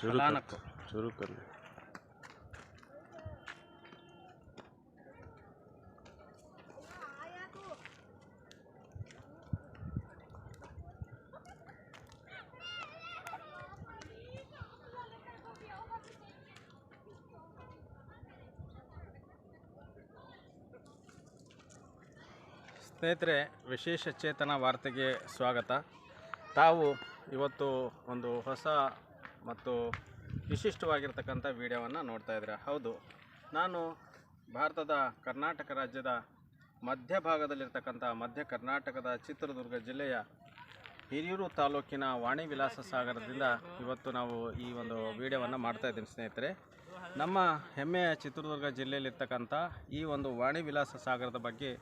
शुरू कर शुरू कर ಸ್ನೇಹಿತರೆ, ವಿಶೇಷ ಚೇತನ ವಾರ್ತೆಗೆ ಸ್ವಾಗತ. ತಾವು ಇವತ್ತು ಒಂದು ಹೊಸ ಮತ್ತು ವಿಶಿಷ್ಟವಾಗಿರ್ತಕ್ಕಂಥ ವಿಡಿಯೋವನ್ನು ನೋಡ್ತಾ ಇದ್ದೀರಾ? ಹೌದು. ನಾನು ಭಾರತದ ಕರ್ನಾಟಕ ರಾಜ್ಯದ ಮಧ್ಯಭಾಗದಲ್ಲಿರ್ತಕ್ಕಂಥ ಮಧ್ಯ ಕರ್ನಾಟಕದ ಚಿತ್ರದುರ್ಗ ಜಿಲ್ಲೆಯ ಹಿರಿಯೂರು ತಾಲೂಕಿನ ವಾಣಿ ವಿಲಾಸ ಸಾಗರದಿಂದ ಇವತ್ತು ನಾವು ಈ ಒಂದು ವಿಡಿಯೋವನ್ನು ಮಾಡ್ತಾ ಇದ್ದೀನಿ ಸ್ನೇಹಿತರೆ. ನಮ್ಮ ಹೆಮ್ಮೆಯ ಚಿತ್ರದುರ್ಗ ಜಿಲ್ಲೆಯಲ್ಲಿರ್ತಕ್ಕಂಥ ಈ ಒಂದು ವಾಣಿ ವಿಲಾಸ ಸಾಗರದ ಬಗ್ಗೆ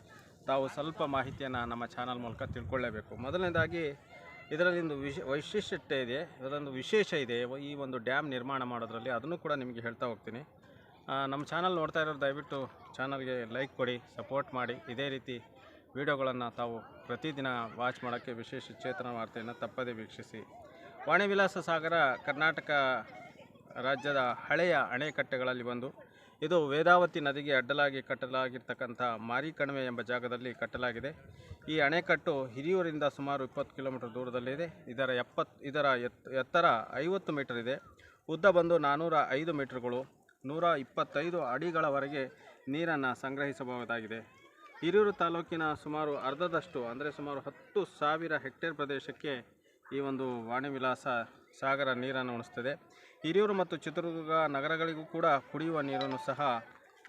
ತಾವು ಸ್ವಲ್ಪ ಮಾಹಿತಿಯನ್ನು ನಮ್ಮ ಚಾನಲ್ ಮೂಲಕ ತಿಳ್ಕೊಳ್ಳೇಬೇಕು. ಮೊದಲನೇದಾಗಿ ಇದರಲ್ಲಿ ಒಂದು ವಿಶ್, ವೈಶಿಷ್ಟ್ಯತೆ ಇದೆ ಇದೊಂದು ವಿಶೇಷ ಇದೆ, ಈ ಒಂದು ಡ್ಯಾಮ್ ನಿರ್ಮಾಣ ಮಾಡೋದ್ರಲ್ಲಿ ಅದನ್ನು ಕೂಡ ನಿಮಗೆ ಹೇಳ್ತಾ ಹೋಗ್ತೀನಿ. ನಮ್ಮ ಚಾನಲ್ ನೋಡ್ತಾ ಇರೋರು ದಯವಿಟ್ಟು ಚಾನಲ್ಗೆ ಲೈಕ್ ಕೊಡಿ, ಸಪೋರ್ಟ್ ಮಾಡಿ. ಇದೇ ರೀತಿ ವಿಡಿಯೋಗಳನ್ನು ತಾವು ಪ್ರತಿದಿನ ವಾಚ್ ಮಾಡೋಕ್ಕೆ ವಿಶೇಷ ಚೇತನ ವಾರ್ತೆಯನ್ನು ತಪ್ಪದೇ ವೀಕ್ಷಿಸಿ. ವಾಣಿ ವಿಲಾಸ ಸಾಗರ, ಕರ್ನಾಟಕ ರಾಜ್ಯದ ಹಳೆಯ ಅಣೆಕಟ್ಟೆಗಳಲ್ಲಿ ಒಂದು ಇದು ವೇದಾವತಿ ನದಿಗೆ ಅಡ್ಡಲಾಗಿ ಕಟ್ಟಲಾಗಿರ್ತಕ್ಕಂಥ ಮಾರಿಕಣಿವೆ ಎಂಬ ಜಾಗದಲ್ಲಿ ಕಟ್ಟಲಾಗಿದೆ. ಈ ಅಣೆಕಟ್ಟು ಹಿರಿಯೂರಿಂದ ಸುಮಾರು ಇಪ್ಪತ್ತು ಕಿಲೋಮೀಟರ್ ದೂರದಲ್ಲಿದೆ ಇದರ ಎಪ್ಪತ್ತು ಇದರ ಎತ್, ಎತ್ತರ ಐವತ್ತು ಮೀಟರ್ ಇದೆ. ಉದ್ದ ಬಂದು ನಾನ್ನೂರ ಐದು ಮೀಟರ್ಗಳು, ನೂರ ಇಪ್ಪತ್ತೈದು ಅಡಿಗಳವರೆಗೆ ನೀರನ್ನು ಸಂಗ್ರಹಿಸಬಹುದಾಗಿದೆ. ಹಿರಿಯೂರು ತಾಲೂಕಿನ ಸುಮಾರು ಅರ್ಧದಷ್ಟು, ಅಂದರೆ ಸುಮಾರು ಹತ್ತು ಸಾವಿರ ಹೆಕ್ಟೇರ್ ಪ್ರದೇಶಕ್ಕೆ ಈ ಒಂದು ವಾಣಿ ವಿಲಾಸ ಸಾಗರ ನೀರನ್ನು ಉಣಿಸ್ತದೆ. ಹಿರಿಯೂರು ಮತ್ತು ಚಿತ್ರದುರ್ಗ ನಗರಗಳಿಗೂ ಕೂಡ ಕುಡಿಯುವ ನೀರನ್ನು ಸಹ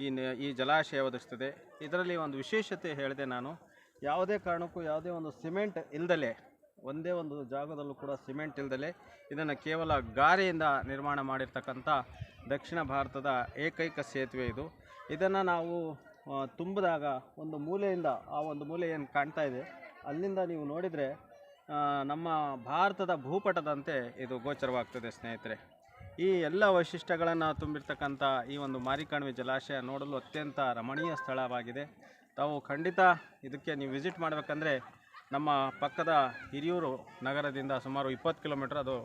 ಈ ಈ ಜಲಾಶಯ ಒದಗಿಸ್ತದೆ. ಇದರಲ್ಲಿ ಒಂದು ವಿಶೇಷತೆ ಹೇಳಿದೆ ನಾನು. ಯಾವುದೇ ಕಾರಣಕ್ಕೂ ಯಾವುದೇ ಒಂದು ಸಿಮೆಂಟ್ ಇಲ್ಲದಲೇ ಒಂದೇ ಒಂದು ಜಾಗದಲ್ಲೂ ಕೂಡ ಸಿಮೆಂಟ್ ಇಲ್ಲದಲೇ ಇದನ್ನು ಕೇವಲ ಗಾರೆಯಿಂದ ನಿರ್ಮಾಣ ಮಾಡಿರ್ತಕ್ಕಂಥ ದಕ್ಷಿಣ ಭಾರತದ ಏಕೈಕ ಸೇತುವೆ ಇದು. ಇದನ್ನು ನಾವು ತುಂಬಿದಾಗ ಒಂದು ಮೂಲೆಯಿಂದ ಆ ಒಂದು ಮೂಲೆ ಏನು ಕಾಣ್ತಾ ಇದೆ. ಅಲ್ಲಿಂದ ನೀವು ನೋಡಿದರೆ ನಮ್ಮ ಭಾರತದ ಭೂಪಟದಂತೆ ಇದು ಗೋಚರವಾಗ್ತದೆ, ಸ್ನೇಹಿತರೆ. ಈ ಎಲ್ಲ ವೈಶಿಷ್ಟ್ಯಗಳನ್ನು ತುಂಬಿರ್ತಕ್ಕಂಥ ಈ ಒಂದು ಮಾರಿಕಣಿವೆ ಜಲಾಶಯ ನೋಡಲು ಅತ್ಯಂತ ರಮಣೀಯ ಸ್ಥಳವಾಗಿದೆ. ತಾವು ಖಂಡಿತ ಇದಕ್ಕೆ ನೀವು ವಿಸಿಟ್ ಮಾಡಬೇಕಂದ್ರೆ ನಮ್ಮ ಪಕ್ಕದ ಹಿರಿಯೂರು ನಗರದಿಂದ ಸುಮಾರು ಇಪ್ಪತ್ತು ಕಿಲೋಮೀಟ್ರ್ ಅದು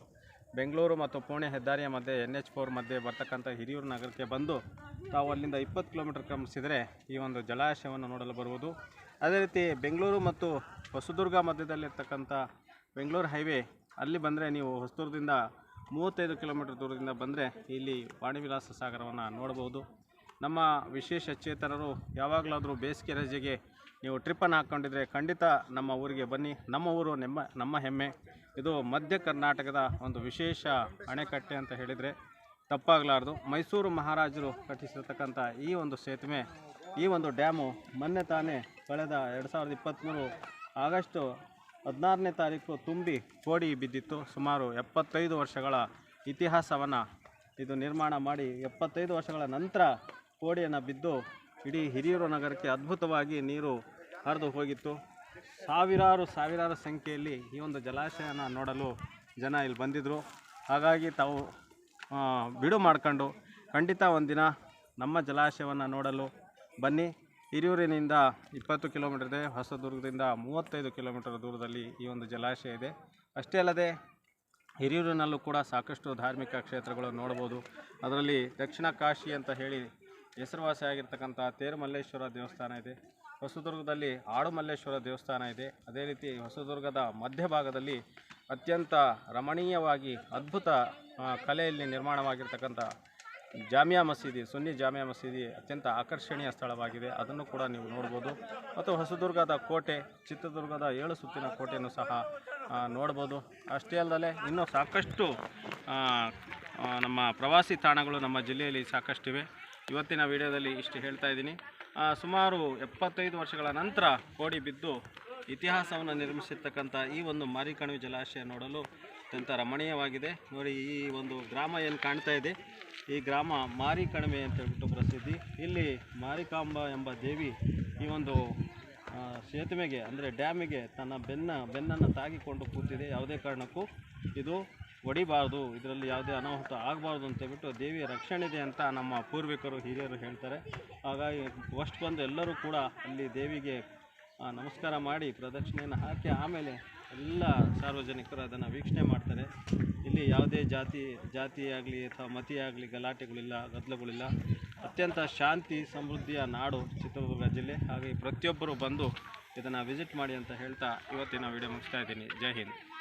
ಬೆಂಗಳೂರು ಮತ್ತು ಪುಣೆ ಹೆದ್ದಾರಿಯ ಮಧ್ಯೆ ಎನ್ ಎಚ್ ಫೋರ್ ಮಧ್ಯೆ ಬರ್ತಕ್ಕಂಥ ಹಿರಿಯೂರು ನಗರಕ್ಕೆ ಬಂದು ತಾವು ಅಲ್ಲಿಂದ ಇಪ್ಪತ್ತು ಕಿಲೋಮೀಟರ್ ಕ್ರಮಿಸಿದರೆ ಈ ಒಂದು ಜಲಾಶಯವನ್ನು ನೋಡಲು ಬರುವುದು ಅದೇ ರೀತಿ ಬೆಂಗಳೂರು ಮತ್ತು ಹೊಸದುರ್ಗ ಮಧ್ಯದಲ್ಲಿರ್ತಕ್ಕಂಥ ಬೆಂಗಳೂರು ಹೈವೇ ಅಲ್ಲಿ ಬಂದರೆ ನೀವು ಹೊಸದುರ್ಗದಿಂದ ಮೂವತ್ತೈದು ಕಿಲೋಮೀಟರ್ ದೂರದಿಂದ ಬಂದರೆ ಇಲ್ಲಿ ವಾಣಿವಿಲಾಸ ಸಾಗರವನ್ನು ನೋಡಬಹುದು ನಮ್ಮ ವಿಶೇಷ ಚೇತನರು ಯಾವಾಗಲಾದರೂ ಬೇಸಿಗೆ ರಜೆಗೆ ನೀವು ಟ್ರಿಪ್ಪನ್ನು ಹಾಕ್ಕೊಂಡಿದ್ರೆ ಖಂಡಿತ ನಮ್ಮ ಊರಿಗೆ ಬನ್ನಿ. ನಮ್ಮ ಊರು ನೆಮ್ಮ, ನಮ್ಮ ಹೆಮ್ಮೆ. ಇದು ಮಧ್ಯ ಕರ್ನಾಟಕದ ಒಂದು ವಿಶೇಷ ಅಣೆಕಟ್ಟೆ ಅಂತ ಹೇಳಿದರೆ ತಪ್ಪಾಗಲಾರ್ದು. ಮೈಸೂರು ಮಹಾರಾಜರು ಕಟ್ಟಿಸಿರ್ತಕ್ಕಂಥ ಈ ಒಂದು ಸೇತುವೆ ಈ ಒಂದು ಡ್ಯಾಮು ಮೊನ್ನೆ ತಾನೇ ಕಳೆದ ಎರಡು ಸಾವಿರದ ಇಪ್ಪತ್ತ್ಮೂರು ಆಗಸ್ಟು ಹದಿನಾರನೇ ತಾರೀಕು ತುಂಬಿ ಕೋಡಿ ಬಿದ್ದಿತ್ತು. ಸುಮಾರು ಎಪ್ಪತ್ತೈದು ವರ್ಷಗಳ ಇತಿಹಾಸವನ್ನು ಇದು ನಿರ್ಮಾಣ ಮಾಡಿ ಎಪ್ಪತ್ತೈದು ವರ್ಷಗಳ ನಂತರ ಕೋಡಿಯನ್ನು ಬಿದ್ದು ಇಡೀ ಹಿರಿಯೂರು ನಗರಕ್ಕೆ ಅದ್ಭುತವಾಗಿ ನೀರು ಹರಿದು ಹೋಗಿತ್ತು. ಸಾವಿರಾರು ಸಾವಿರಾರು ಸಂಖ್ಯೆಯಲ್ಲಿ ಈ ಒಂದು ಜಲಾಶಯನ ನೋಡಲು ಜನ ಇಲ್ಲಿ ಬಂದಿದ್ದರು ಹಾಗಾಗಿ ತಾವು ಬಿಡು ಮಾಡ್ಕೊಂಡು ಖಂಡಿತ ಒಂದಿನ ನಮ್ಮ ಜಲಾಶಯವನ್ನು ನೋಡಲು ಬನ್ನಿ, ಹಿರಿಯೂರಿನಿಂದ ಇಪ್ಪತ್ತು ಕಿಲೋಮೀಟರ್ ಇದೆ, ಹೊಸದುರ್ಗದಿಂದ ಮೂವತ್ತೈದು ಕಿಲೋಮೀಟರ್ ದೂರದಲ್ಲಿ ಈ ಒಂದು ಜಲಾಶಯ ಇದೆ. ಅಷ್ಟೇ ಅಲ್ಲದೆ, ಹಿರಿಯೂರಿನಲ್ಲೂ ಕೂಡ ಸಾಕಷ್ಟು ಧಾರ್ಮಿಕ ಕ್ಷೇತ್ರಗಳು ನೋಡ್ಬೋದು ಅದರಲ್ಲಿ ದಕ್ಷಿಣ ಕಾಶಿ ಅಂತ ಹೇಳಿ ಹೆಸರುವಾಸಿಯಾಗಿರ್ತಕ್ಕಂಥ ತೇರುಮಲ್ಲೇಶ್ವರ ದೇವಸ್ಥಾನ ಇದೆ. ಹೊಸದುರ್ಗದಲ್ಲಿ ಆಡುಮಲ್ಲೇಶ್ವರ ದೇವಸ್ಥಾನ ಇದೆ. ಅದೇ ರೀತಿ ಹೊಸದುರ್ಗದ ಮಧ್ಯಭಾಗದಲ್ಲಿ ಅತ್ಯಂತ ರಮಣೀಯವಾಗಿ ಅದ್ಭುತ ಕಲೆಯಲ್ಲಿ ನಿರ್ಮಾಣವಾಗಿರ್ತಕ್ಕಂಥ ಜಾಮಿಯಾ ಮಸೀದಿ, ಸುನ್ನಿ ಜಾಮಿಯಾ ಮಸೀದಿ ಅತ್ಯಂತ ಆಕರ್ಷಣೀಯ ಸ್ಥಳವಾಗಿದೆ. ಅದನ್ನು ಕೂಡ ನೀವು ನೋಡ್ಬೋದು. ಮತ್ತು ಹೊಸದುರ್ಗದ ಕೋಟೆ, ಚಿತ್ರದುರ್ಗದ ಏಳು ಸುತ್ತಿನ ಕೋಟೆಯನ್ನು ಸಹ ನೋಡ್ಬೋದು. ಅಷ್ಟೇ ಅಲ್ಲದೆ ಇನ್ನೂ ಸಾಕಷ್ಟು ನಮ್ಮ ಪ್ರವಾಸಿ ತಾಣಗಳು ನಮ್ಮ ಜಿಲ್ಲೆಯಲ್ಲಿ ಸಾಕಷ್ಟಿವೆ. ಇವತ್ತಿನ ವಿಡಿಯೋದಲ್ಲಿ ಇಷ್ಟು ಹೇಳ್ತಾ ಇದ್ದೀನಿ. ಸುಮಾರು ಎಪ್ಪತ್ತೈದು ವರ್ಷಗಳ ನಂತರ ಕೋಡಿ ಬಿದ್ದು ಇತಿಹಾಸವನ್ನು ನಿರ್ಮಿಸಿರ್ತಕ್ಕಂಥ ಈ ಒಂದು ಮಾರಿಕಣಿವೆ ಜಲಾಶಯ ನೋಡಲು ಅತ್ಯಂತ ರಮಣೀಯವಾಗಿದೆ. ನೋಡಿ, ಈ ಒಂದು ಗ್ರಾಮ ಏನು ಕಾಣ್ತಾ ಇದೆ? ಈ ಗ್ರಾಮ ಮಾರಿಕಣಿವೆ ಅಂತ ಹೇಳ್ಬಿಟ್ಟು ಪ್ರಸಿದ್ಧಿ. ಇಲ್ಲಿ ಮಾರಿಕಾಂಬ ಎಂಬ ದೇವಿ ಈ ಒಂದು ಸೇತುವೆಗೆ, ಅಂದರೆ ಡ್ಯಾಮಿಗೆ ತನ್ನ ಬೆನ್ನ, ಬೆನ್ನನ್ನು ತಾಗಿಕೊಂಡು ಕೂತಿದೆ. ಯಾವುದೇ ಕಾರಣಕ್ಕೂ ಇದು ಒಡಿಬಾರ್ದು. ಇದರಲ್ಲಿ ಯಾವುದೇ ಅನಾಹುತ ಆಗಬಾರ್ದು ಅಂತ ಹೇಳ್ಬಿಟ್ಟು ದೇವಿಯ ರಕ್ಷಣೆ ಇದೆ ಅಂತ ನಮ್ಮ ಪೂರ್ವಿಕರು, ಹಿರಿಯರು ಹೇಳ್ತಾರೆ. ಹಾಗಾಗಿ ಫಸ್ಟ್ ಬಂದು ಎಲ್ಲರೂ ಕೂಡ ಅಲ್ಲಿ ದೇವಿಗೆ ನಮಸ್ಕಾರ ಮಾಡಿ ಪ್ರದಕ್ಷಿಣೆಯನ್ನು ಹಾಕಿ ಆಮೇಲೆ ಎಲ್ಲ ಸಾರ್ವಜನಿಕರು ಅದನ್ನು ವೀಕ್ಷಣೆ ಮಾಡ್ತಾರೆ. ಇಲ್ಲಿ ಯಾವುದೇ ಜಾತಿ ಜಾತಿಯಾಗಲಿ ಅಥವಾ ಮತಿಯಾಗಲಿ ಗಲಾಟೆಗಳಿಲ್ಲ, ಗದ್ದಲಗಳಿಲ್ಲ. ಅತ್ಯಂತ ಶಾಂತಿ, ಸಮೃದ್ಧಿಯ ನಾಡು ಚಿತ್ರದುರ್ಗ ಜಿಲ್ಲೆ. ಹಾಗೆ ಪ್ರತಿಯೊಬ್ಬರು ಬಂದು ಇದನ್ನು ವಿಸಿಟ್ ಮಾಡಿ ಅಂತ ಹೇಳ್ತಾ ಇವತ್ತಿನ ವಿಡಿಯೋ ಮುಗಿಸ್ತಾ ಇದ್ದೀನಿ. ಜೈ ಹಿಂದ್.